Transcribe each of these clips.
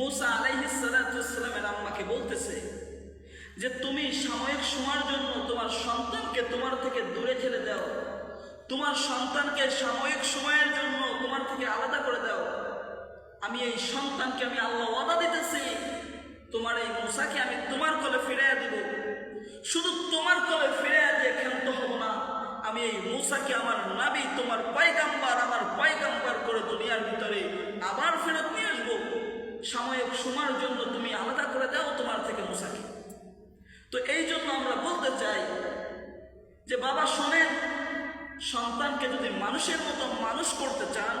মুসা আলাইহিসালামের আম্মাকে বলতেছে যে, তুমি সাময়িক সময়ের জন্য তোমার সন্তানকে তোমার থেকে দূরে ঠেলে দাও। তোমার সন্তানকে সাময়িক সময়ের জন্য তোমার থেকে আলাদা করে দাও। আমি এই সন্তানকে আমি আল্লাহ ওয়াদা দিতেছি। তোমার এই মুসাকে আমি তোমার কোলে ফিরিয়ে দিব। শুধু তোমার কোলে ফিরিয়ে দিয়ে ক্ষান্ত হব না। আমি এই মুসাকে আমার নাবি, তোমার পাইগাম্বার আমার পাইগাম্বার করে দুনিয়ার ভিতরে আবার ফেরত নিয়ে আসব। সাময়িক সময়ের জন্য তুমি আলাদা করে দাও তোমার থেকে মুসাকে। তো এই জন্য আমরা বলতে চাই যে, বাবা শোনেন, সন্তানকে যদি মানুষের মতো মানুষ করতে চান,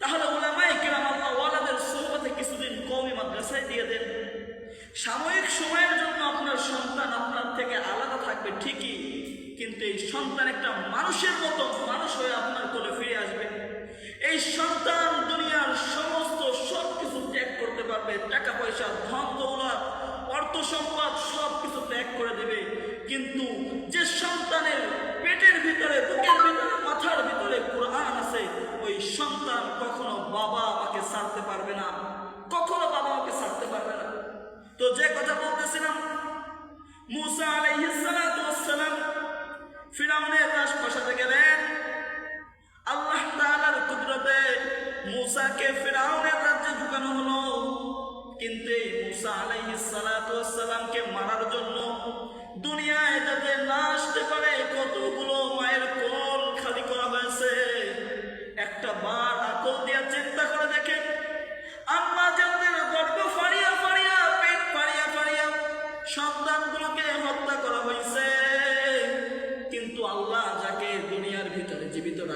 তাহলে ওলামাই কেরাম আল্লাহ ওয়ালাদের সোহবতে কিছুদিন কৌমি মাদ্রাসায় দিয়ে দেন। সাময়িক সময়ের জন্য আপনার সন্তান আপনার থেকে আলাদা থাকবে ঠিকই, কিন্তু এই সন্তান একটা মানুষের মতো মানুষ হয়ে আপনার কোলে ফিরে আসবে। এই সন্তান দুনিয়ার সমস্ত সব কিছু ত্যাগ করতে পারবে টাকা পয়সা ধন দৌলত অর্থ সম্পদ সব কিছু ত্যাগ করে দেবে কিন্তু যে সন্তানের পেটের ভিতরে, বুকের ভিতরে, মাথার ভিতরে কোরআন আছে, ওই সন্তান কখনো বাবা আমাকে ছাড়তে পারবে না। কখনো বাবা আমাকে ছাড়তে পারবে না। তো যে কথা বলতেছিলাম, মুসা আলাইহিস সালাতু ওয়াস সালাম ফিরাউনের রাজপ্রাসাদে গেলেন। আল্লাহ তাআলার কুদরতে মুসাকে ফিরাউনের রাজ্যে ঢুকানো হলো। কিন্তু এই মুসা আলাইহিস সালাতু ওয়াস মারার জন্য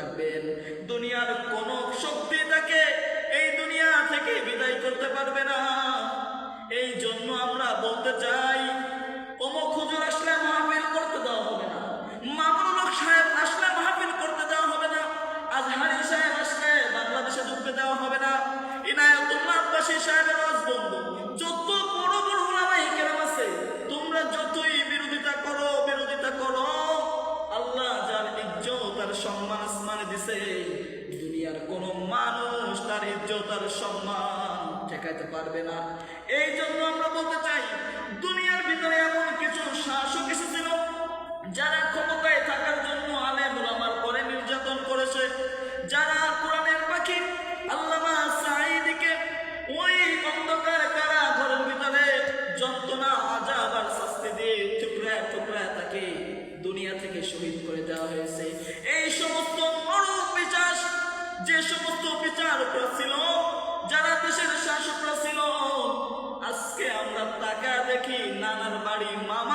রাখবেন দুনিয়ার কোন শক্তি তাকে এই দুনিয়া থেকে বিদায় করতে পারবে না। এই জন্য আমরা বলতে চাই, অমুক হুজুর আসলে মাহফিল করতে দেওয়া হবে না। মামুনুল সাহেব আসলে মাহফিল করতে দেওয়া হবে না। আজহারি সাহেব আসলে বাংলাদেশে ঢুকতে দেওয়া হবে না। ইনায়তুল্লাহ আব্বাসী সাহেবের বন্ধু। আসমানে দুনিয়ার কোন মানুষ তার ইজ্জত আর সম্মান ঠেকাইতে পারবে না। এই জন্য আমরা বলতে চাই, দুনিয়ার ভিতরে এমন কিছু শাসক এসেছিল, যারা ক্ষমতায় থাকার জন্য আলেম ওলামার পরে নির্যাতন করেছে, যারা কোরআনের পাখি আল্লামা সাঈদীকে ওই অন্ধকার কারা ঘরের ভিতরে যন্ত্রণা আজাব আর শাস্তি দিয়ে টুকরায় টুকরায় তাকে দুনিয়া থেকে শহীদ করে দেওয়া যে সমস্ত বিচারকরা ছিল, যারা দেশের শাসকরা ছিল, আজকে আমরা টাকা দেখি নানার বাড়ি মামার